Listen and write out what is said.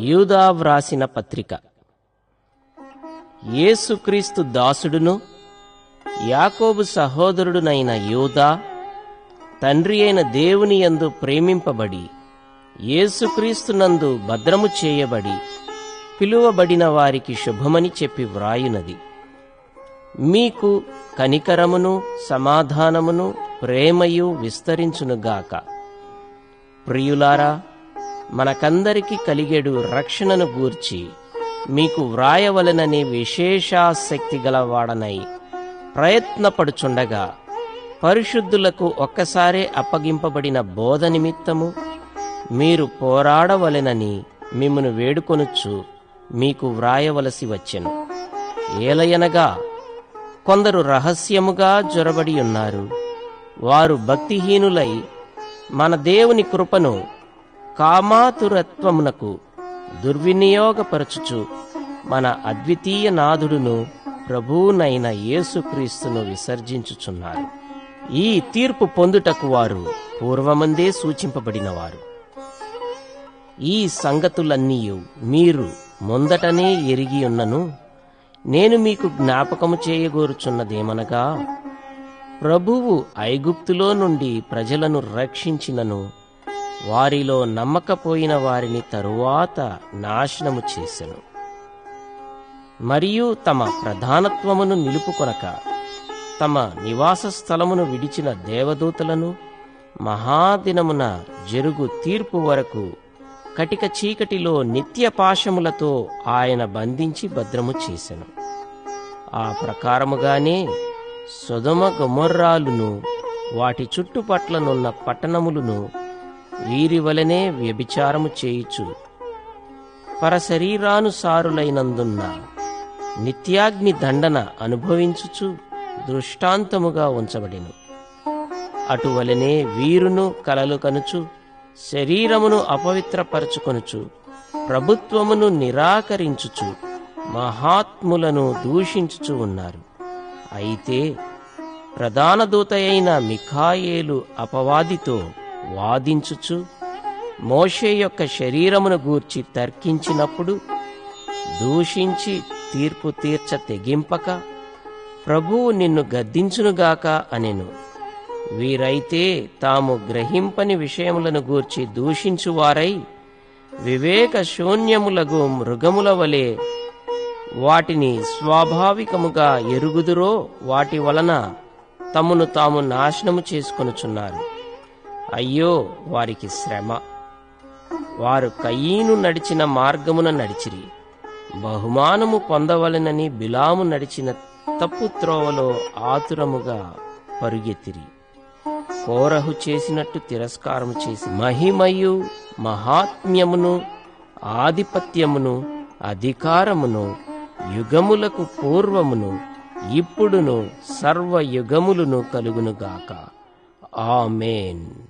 యూదా వ్రాసిన పత్రిక. యేసుక్రీస్తు దాసుడును యాకోబు సహోదరుడునైన యూదా తండ్రి అయిన దేవుని యందు ప్రేమింపబడి యేసుక్రీస్తునందు భద్రము చేయబడి పిలువబడిన వారికి శుభమని చెప్పి వ్రాయునది. మీకు కనికరమును సమాధానమును ప్రేమయు విస్తరించునుగాక. ప్రియులారా మనకందరికి కలిగేడు రక్షణను గూర్చి మీకు వ్రాయవలనని విశేషాసక్తి గలవాడనై ప్రయత్నపడుచుండగా పరిశుద్ధులకు ఒక్కసారే అప్పగింపబడిన బోధ నిమిత్తము మీరు పోరాడవలెనని మిమ్మను వేడుకొనుచు మీకు వ్రాయవలసి వచ్చెను. ఏలయనగా కొందరు రహస్యముగా జొరబడి ఉన్నారు. వారు భక్తిహీనులై మన దేవుని కృపను కామాతురత్వమునకు దుర్వినియోగపరచుచు మన అద్వితీయ నాథుడును ప్రభువునైన యేసుక్రీస్తును విసర్జించుచున్నారు. ఈ తీర్పు పొందుటకు వారు పూర్వమందే సూచింపబడినవారు. ఈ సంగతులన్నీ మీరు ముందటనే ఎరిగి ఉన్నను నేను మీకు జ్ఞాపకము చేయగోరుచున్నదేమనగా ప్రభువు ఐగుప్తులో నుండి ప్రజలను రక్షించినను వారిలో నమ్మకపోయిన వారిని తరువాత నాశనము చేసెను. మరియు తమ ప్రధానత్వమును నిలుపుకొనక తమ నివాస స్థలమును విడిచిన దేవదూతలను మహాదినమున జరుగు తీర్పు వరకు కటిక చీకటిలో నిత్య పాశములతో ఆయన బంధించి భద్రము చేసెను. ఆ ప్రకారముగానే సుధమ గొమొర్రాలును వాటి చుట్టుపట్లనున్న పట్టణములను వీరి వలనే వ్యభిచారము చేయుచు. పరశరీరానుసారులైనందున్న నిత్యాగ్ని దండన అనుభవించుచు దృష్టాంతముగా ఉంచబడిను. అటువలనే వీరును కలలు కనుచు శరీరమును అపవిత్రపరచుకొనుచు ప్రభుత్వమును నిరాకరించుచు మహాత్ములను దూషించుచు ఉన్నారు. అయితే ప్రధాన దూత అయిన మిఖాయేలు అపవాదితో వాదించుచు మోషే యొక్క శరీరమును గూర్చి తర్కించినప్పుడు దూషించి తీర్పు తీర్చ తెగింపక ప్రభువు నిన్ను గద్దించునుగాక అనెను. వీరైతే తాము గ్రహింపని విషయములను గూర్చి దూషించువారై వివేక శూన్యములగు మృగముల వలె వాటిని స్వాభావికముగా ఎరుగుదురో వాటి వలన తమను తాము నాశనము చేసుకొనుచున్నారు. అయ్యో వారికి శ్రమ. వారు కయ్యీను నడిచిన మార్గమున నడిచిరి. బహుమానము పొందవలెనని బిలాము నడిచిన తప్పు త్రోవలో ఆతురముగా పరుగెత్తిరి. కోరహు చేసినట్టు తిరస్కారము చేసి మహిమయు మహాత్మ్యమును ఆధిపత్యమును అధికారమును యుగములకు పూర్వమును ఇప్పుడును సర్వయుగములను కలుగునుగాక. ఆమెన్.